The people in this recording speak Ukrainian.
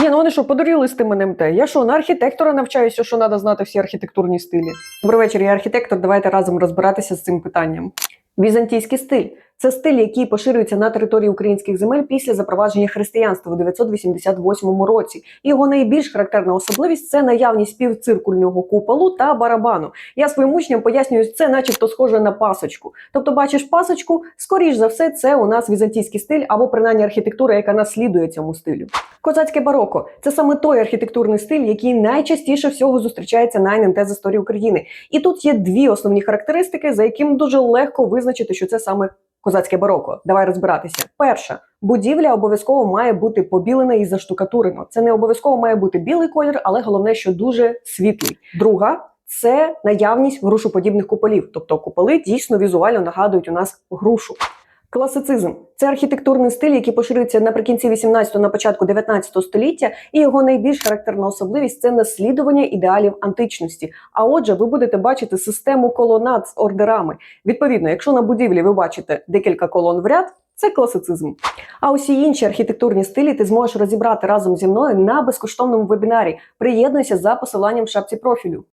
Ні, ну вони що, подуріли з тим НМТ? Я що, на архітектора навчаюся, що треба знати всі архітектурні стилі. Добрий вечір, я архітектор. Давайте разом розбиратися з цим питанням. Візантійський стиль це стиль, який поширюється на території українських земель після запровадження християнства у 988 році. Його найбільш характерна особливість це наявність півциркульного куполу та барабану. Я своїм учням пояснюю, це начебто схоже на пасочку. Тобто, бачиш пасочку, скоріш за все, це у нас візантійський стиль або принаймні архітектура, яка наслідує цьому стилю. Козацьке бароко це саме той архітектурний стиль, який найчастіше всього зустрічається на НМТ з історії України. І тут є дві основні характеристики, за якими дуже легко визначити, що це саме козацьке бароко. Давай розбиратися. Перша будівля обов'язково має бути побілена і заштукатурена. Це не обов'язково має бути білий колір, але головне, що дуже світлий. Друга. Це наявність грушоподібних куполів, тобто куполи дійсно візуально нагадують у нас грушу. Класицизм це архітектурний стиль, який поширюється наприкінці 18-го, на початку 19 століття, і його найбільш характерна особливість це наслідування ідеалів античності. А отже, ви будете бачити систему колонад з ордерами. Відповідно, якщо на будівлі ви бачите декілька колон в ряд, це класицизм. А усі інші архітектурні стилі ти зможеш розібрати разом зі мною на безкоштовному вебінарі. Приєднуйся за посиланням в шапці профілю.